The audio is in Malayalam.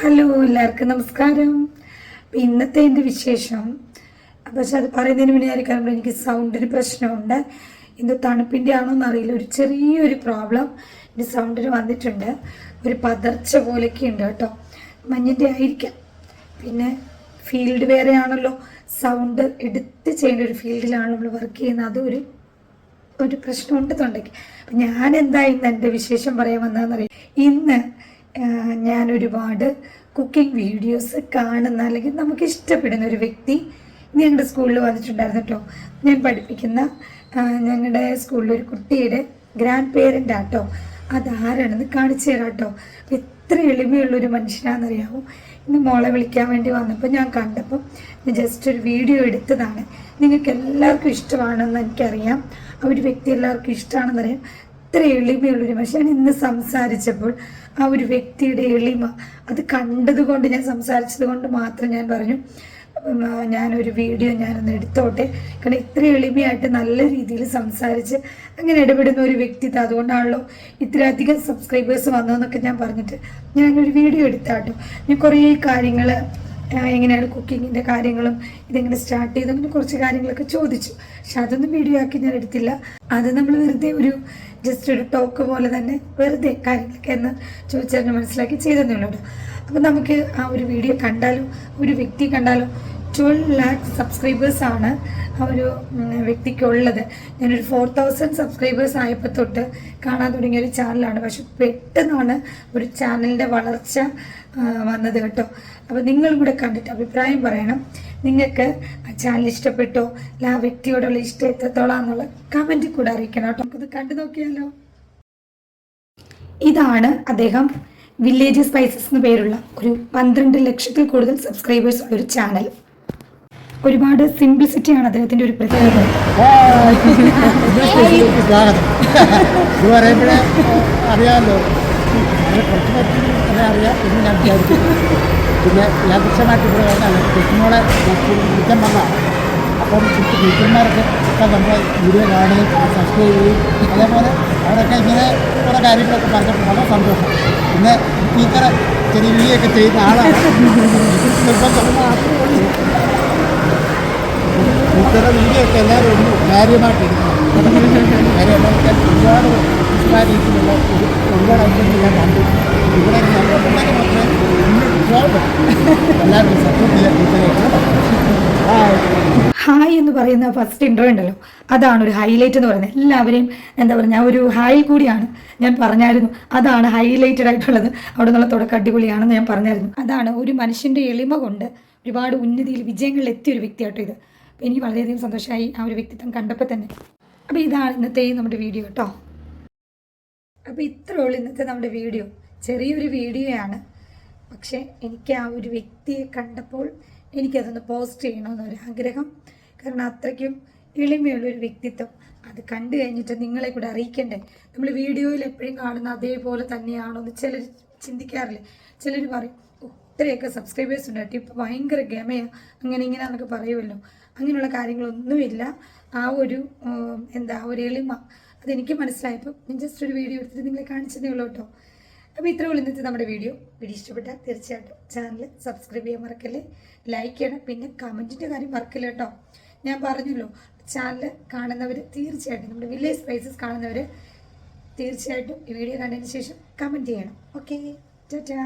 ഹലോ എല്ലാവർക്കും നമസ്കാരം. അപ്പം ഇന്നത്തെ എന്റെ വിശേഷം പക്ഷെ അത് പറയുന്നതിന് മുന്നേ ആയിരിക്കും എനിക്ക് സൗണ്ടിന് പ്രശ്നമുണ്ട്. ഇന്ന് തണുപ്പിന്റെ ആണോ എന്നറിയില്ല ഒരു ചെറിയൊരു പ്രോബ്ലം എന്റെ സൗണ്ടിന് വന്നിട്ടുണ്ട്. ഒരു പതർച്ച പോലെയൊക്കെ ഉണ്ട് കേട്ടോ. മഞ്ഞിന്റെ ആയിരിക്കാം. പിന്നെ ഫീൽഡ് വേറെ ആണല്ലോ. സൗണ്ട് എടുത്ത് ചെയ്യേണ്ട ഒരു ഫീൽഡിലാണ് നമ്മൾ വർക്ക് ചെയ്യുന്നത്. അതൊരു ഒരു പ്രശ്നമുണ്ട് തൊണ്ടയ്ക്ക്. അപ്പം ഞാൻ എന്താ ഇന്ന് എന്റെ വിശേഷം പറയാൻ വന്നതെന്നറിയാം ഇന്ന് ഞാൻ ഒരുപാട് കുക്കിംഗ് വീഡിയോസ് കാണുന്ന അല്ലെങ്കിൽ നമുക്ക് ഇഷ്ടപ്പെടുന്ന ഒരു വ്യക്തി ഞങ്ങളുടെ സ്കൂളിൽ വന്നിട്ടുണ്ടായിരുന്നു കേട്ടോ ഞാൻ പഠിപ്പിക്കുന്ന ഞങ്ങളുടെ സ്കൂളിൽ ഒരു കുട്ടിയുടെ ഗ്രാൻഡ് പേരന്റ് ആട്ടോ അതാരാണെന്ന് കാണിച്ചു തരാം കേട്ടോ എത്ര എളിമയുള്ളൊരു മനുഷ്യനാണെന്നറിയാമോ ഇന്ന് മോളെ വിളിക്കാൻ വേണ്ടി വന്നപ്പോൾ ഞാൻ കണ്ടപ്പോൾ ഞാൻ ജസ്റ്റ് ഒരു വീഡിയോ എടുത്തതാണ്. നിങ്ങൾക്ക് എല്ലാവർക്കും ഇഷ്ടമാണെന്ന് എനിക്കറിയാം. ആ ഒരു വ്യക്തി എല്ലാവർക്കും ഇഷ്ടമാണെന്നറിയാം. ഇത്ര എളിമയുള്ളൊരു ഞാൻ ഇന്ന് സംസാരിച്ചപ്പോൾ ആ ഒരു വ്യക്തിയുടെ എളിമ അത് കണ്ടതുകൊണ്ട് ഞാൻ സംസാരിച്ചത് കൊണ്ട് മാത്രം ഞാൻ പറഞ്ഞു. ഞാനൊരു വീഡിയോ ഞാനൊന്ന് എടുത്തോട്ടെ. കാരണം ഇത്ര എളിമയായിട്ട് നല്ല രീതിയിൽ സംസാരിച്ച് അങ്ങനെ ഇടപെടുന്ന ഒരു വ്യക്തിത്വം അതുകൊണ്ടാണല്ലോ ഇത്രയധികം സബ്സ്ക്രൈബേഴ്സ് വന്നതെന്നൊക്കെ ഞാൻ പറഞ്ഞിട്ട് ഞാനൊരു വീഡിയോ എടുത്താട്ടോ. ഞാൻ കുറേ കാര്യങ്ങൾ എങ്ങനെയാണ് കുക്കിങ്ങിന്റെ കാര്യങ്ങളും ഇതെങ്ങനെ സ്റ്റാർട്ട് ചെയ്തു അങ്ങനെ കുറച്ച് കാര്യങ്ങളൊക്കെ ചോദിച്ചു. പക്ഷെ അതൊന്നും വീഡിയോ ആക്കി ഞാൻ എടുത്തില്ല. അത് നമ്മൾ വെറുതെ ഒരു ജസ്റ്റ് ഒരു ടോക്ക് പോലെ തന്നെ വെറുതെ കാര്യങ്ങളൊക്കെ എന്ന് ചോദിച്ചറിഞ്ഞ് മനസ്സിലാക്കി ചെയ്തെന്നുള്ളൂ ഉള്ളൂ കേട്ടോ. അപ്പം നമുക്ക് ആ ഒരു വീഡിയോ കണ്ടാലും ഒരു വ്യക്തി കണ്ടാലോ ട്വൽവ് ലാക്ക് സബ്സ്ക്രൈബേഴ്സ് ആണ് ആ ഒരു വ്യക്തിക്കുള്ളത്. ഞാനൊരു ഫോർ തൗസൻഡ് സബ്സ്ക്രൈബേഴ്സ് ആയപ്പോൾ തൊട്ട് കാണാൻ തുടങ്ങിയ ഒരു ചാനലാണ് പക്ഷെ പെട്ടെന്നാണ് ഒരു ചാനലിന്റെ വളർച്ച വന്നത് കേട്ടോ. അപ്പോൾ നിങ്ങളും കൂടെ കണ്ടിട്ട് അഭിപ്രായം പറയണം. നിങ്ങൾക്ക് ആ ചാനൽ ഇഷ്ടപ്പെട്ടോ അല്ല ആ വ്യക്തിയോടുള്ള ഇഷ്ടം എത്രത്തോളം എന്നുള്ള കമന്റിൽ കൂടെ അറിയിക്കണം കേട്ടോ. നമുക്കത് കണ്ടു നോക്കിയാലോ? ഇതാണ് അദ്ദേഹം വില്ലേജ് സ്പൈസസ് എന്ന് പേരുള്ള ഒരു പന്ത്രണ്ട് ലക്ഷത്തിൽ കൂടുതൽ സബ്സ്ക്രൈബേഴ്സ് ഉള്ള ഒരു ചാനൽ ഒരുപാട് സിംപ്ലിസിറ്റി ആണ് അദ്ദേഹത്തിന്റെ ഒരു പ്രത്യേകത. സ്വാഗതം. ഇത് പറയുമ്പോഴേ അറിയാമല്ലോ. അങ്ങനെ കുറച്ച് പേർക്ക് അതെ അറിയാം എന്ന് ഞാൻ വിചാരിക്കുന്നു. പിന്നെ യാദൃശ്യമായിട്ട് ഇവിടെ വന്നാണ് കൊച്ചുമോളെ വിളിക്കാൻ വന്നതാണ്. അപ്പം ടീച്ചർമാരൊക്കെ ഒക്കെ നമ്മുടെ വീഡിയോ കാണുകയും സബ്സ്ക്രൈബ് ചെയ്യുകയും അതേപോലെ അവരൊക്കെ ഇങ്ങനെ കുറേ കാര്യങ്ങളൊക്കെ പറഞ്ഞപ്പോൾ വളരെ സന്തോഷം. പിന്നെ ടീച്ചറെ ചെറിയ വീഡിയോ ഒക്കെ ചെയ്യുന്ന ആളാണ്. നിർബന്ധം. മാത്രമേ ഉള്ളൂ ടീച്ചറുടെ രീതിയൊക്കെ എല്ലാവരും ഒന്ന് കാര്യമായിട്ടിരിക്കണം കാര്യം ഒരുപാട് ഒരു ഒരുപാട് ഐറ്റംസ് ഞാൻ കണ്ടു. ഇവിടെ നമ്മളുണ്ടെങ്കിൽ മാത്രമേ എല്ലാവരും സപ്പോർട്ട് ചെയ്യാൻ ടീച്ചറെ ഹായ് എന്ന് പറയുന്ന ഫസ്റ്റ് ഇൻട്രോ ഉണ്ടല്ലോ. അതാണ് ഒരു ഹൈലൈറ്റ് എന്ന് പറയുന്നത്. എല്ലാവരെയും എന്താ പറയുക ഒരു ഹായ് കൂടിയാണ്. ഞാൻ പറഞ്ഞായിരുന്നു അതാണ് ഹൈലൈറ്റഡ് ആയിട്ടുള്ളത്. അവിടെ നിന്നുള്ള തുടക്കം അടിപൊളിയാണെന്ന് ഞാൻ പറഞ്ഞായിരുന്നു. അതാണ് ഒരു മനുഷ്യന്റെ എളിമ കൊണ്ട് ഒരുപാട് ഉന്നതിയിൽ വിജയങ്ങളിൽ എത്തിയ ഒരു വ്യക്തിയാട്ടോ ഇത്. എനിക്ക് വളരെയധികം സന്തോഷമായി ആ ഒരു വ്യക്തിത്വം കണ്ടപ്പോൾ തന്നെ. അപ്പോൾ ഇതാണ് ഇന്നത്തെ നമ്മുടെ വീഡിയോ കേട്ടോ. അപ്പോൾ ഇത്രേ ഉള്ളൂ ഇന്നത്തെ നമ്മുടെ വീഡിയോ. ചെറിയൊരു വീഡിയോയാണ്. പക്ഷേ എനിക്ക് ആ ഒരു വ്യക്തിയെ കണ്ടപ്പോൾ എനിക്കതൊന്ന് പോസ്റ്റ് ചെയ്യണമെന്നൊരാഗ്രഹം കാരണം അത്രയ്ക്കും എളിമയുള്ളൊരു വ്യക്തിത്വം. അത് കണ്ടു കഴിഞ്ഞിട്ട് നിങ്ങളെ കൂടെ അറിയിക്കണ്ടേ? നമ്മൾ വീഡിയോയിൽ എപ്പോഴും കാണുന്ന അതേപോലെ തന്നെയാണോ എന്ന് ചിലർ ചിന്തിക്കാറില്ലേ? ചിലർ പറയും "ഓ, ഇത്രയൊക്കെ സബ്സ്ക്രൈബേഴ്സ് ഉണ്ടായിട്ട് ഇപ്പോൾ ഭയങ്കര ഗമയാണ് അങ്ങനെ ഇങ്ങനെ എന്നൊക്കെ പറയുമല്ലോ. അങ്ങനെയുള്ള കാര്യങ്ങളൊന്നുമില്ല. ആ ഒരു എന്താ ഒരു എളിമ. അതെനിക്ക് മനസ്സിലായപ്പോൾ ഞാൻ ജസ്റ്റ് ഒരു വീഡിയോ എടുത്തിട്ട് നിങ്ങളെ കാണിച്ചതേ ഉള്ളൂ കേട്ടോ. അപ്പോൾ ഇത്രേ ഉള്ളൂ ഇന്നത്തെ നമ്മുടെ വീഡിയോ വീഡിയോ ഇഷ്ടപ്പെട്ടാൽ തീർച്ചയായിട്ടും ചാനൽ സബ്സ്ക്രൈബ് ചെയ്യാൻ മറക്കല്ലേ? ലൈക്ക് ചെയ്യണം. പിന്നെ കമന്റിന്റെ കാര്യം മറക്കില്ല കേട്ടോ. ഞാൻ പറഞ്ഞല്ലോ ചാനൽ കാണുന്നവർ തീർച്ചയായിട്ടും നമ്മുടെ വില്ലേജ് സ്പൈസസ് കാണുന്നവർ തീർച്ചയായിട്ടും ഈ വീഡിയോ കണ്ടതിന് ശേഷം കമന്റ് ചെയ്യണം. ഓക്കെ ടാറ്റാ